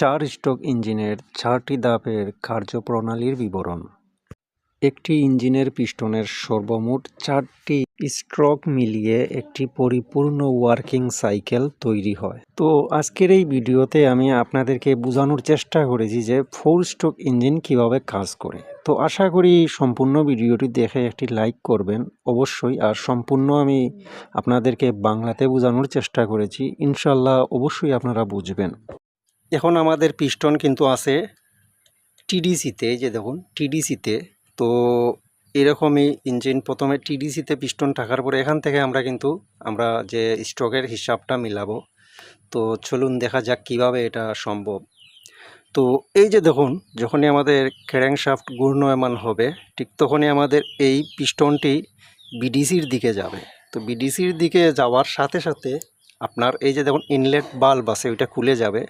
চার স্ট্রোক ইঞ্জিনের চারটি ধাপের কার্যপ্রণালীর বিবরণ। একটি ইঞ্জিনের পিস্টনের সর্বমোট চারটি স্ট্রোক মিলিয়ে একটি পরিপূর্ণ ওয়ার্কিং সাইকেল তৈরি হয়। তো আজকের এই ভিডিওতে আমি আপনাদেরকে বোঝানোর চেষ্টা করেছি যে ফোর স্ট্রোক ইঞ্জিন কীভাবে কাজ করে। তো আশা করি সম্পূর্ণ ভিডিওটি দেখে একটি লাইক করবেন অবশ্যই, আর সম্পূর্ণ আমি আপনাদেরকে বাংলাতে বোঝানোর চেষ্টা করেছি। ইনশাল্লাহ অবশ্যই আপনারা বুঝবেন। এখন আমাদের পিস্টন কিন্তু আছে টিডিসিতে যে দেখুন, টিডিসিতে। তো এরকমই ইঞ্জিন প্রথমে টিডিসিতে পিস্টন থাকার পরে এখান থেকে আমরা কিন্তু, আমরা যে স্ট্রোকের হিসাবটা মিলাবো। তো চলুন দেখা যাক কীভাবে এটা সম্ভব। তো এই যে দেখুন, যখনই আমাদের ক্র্যাঙ্কশাফট ঘূর্ণয়মান হবে, ঠিক তখনই আমাদের এই পিস্টনটি বিডিসির দিকে যাবে। তো বিডিসির দিকে যাওয়ার সাথে সাথে আপনার এই যে দেখুন ইনলেট বাল্ব আছে, ওইটা খুলে যাবে।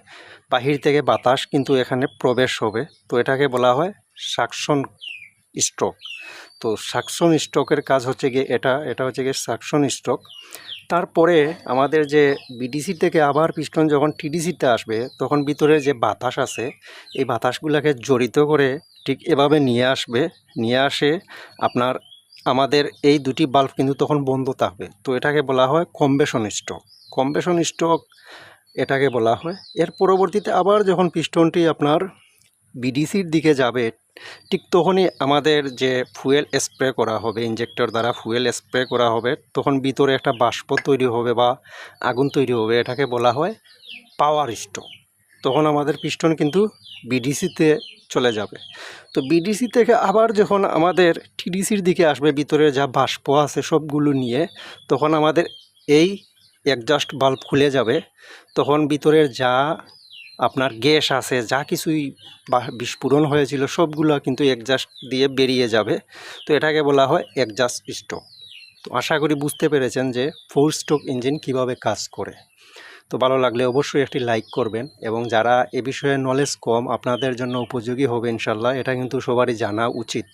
বাহির থেকে বাতাস কিন্তু এখানে প্রবেশ হবে। তো এটাকে বলা হয় সাকশন স্ট্রোক তো সাকশন স্ট্রোকের কাজ হচ্ছে গিয়ে এটা এটা হচ্ছে গিয়ে সাকশন স্ট্রোক তারপরে আমাদের যে বিডিসি থেকে আবার পিস্টন যখন টিডিসিতে আসবে, তখন ভিতরে যে বাতাস আছে, এই বাতাসগুলোকে জড়িত করে ঠিক এভাবে নিয়ে আসবে। নিয়ে আসে আপনার, আমাদের এই দুটি বাল্ব কিন্তু তখন বন্ধ থাকবে। তো এটাকে বলা হয় কম্বেশন স্ট্রোক কম্বেশন স্ট্রোক এটাকে বলা হয়। এর পরবর্তীতে আবার যখন পিস্টনটি আপনার বিডিসির দিকে যাবে, ঠিক তখনই আমাদের যে ফুয়েল স্প্রে করা হবে ইঞ্জেক্টর দ্বারা ফুয়েল স্প্রে করা হবে, তখন ভিতরে একটা বাষ্প তৈরি হবে বা আগুন তৈরি হবে, এটাকে বলা হয় পাওয়ার স্ট্রোক। তখন আমাদের পিস্টন কিন্তু বিডিসিতে চলে যাবে। তো বিডিসি থেকে আবার যখন আমাদের টিডিসির দিকে আসবে, ভিতরে যা বাষ্প আছে সবগুলো নিয়ে, তখন আমাদের এই একজাস্ট বাল্ব খুলে যাবে, তখন ভিতরের যা আপনার গ্যাস আছে, যা কিছুই বিস্ফোরণ হয়েছিল, সবগুলো কিন্তু একজাস্ট দিয়ে বেরিয়ে যাবে। তো এটাকে বলা হয় একজাস্ট স্ট্রোক তো আশা করি বুঝতে পেরেছেন যে ফোর স্ট্রোক ইঞ্জিন কীভাবে কাজ করে। তো ভালো লাগলে অবশ্যই একটি লাইক করবেন এবং যারা এ বিষয়ে নলেজ কম, আপনাদের জন্য উপযোগী হবে ইনশাল্লাহ, এটা কিন্তু সবারই জানা উচিত।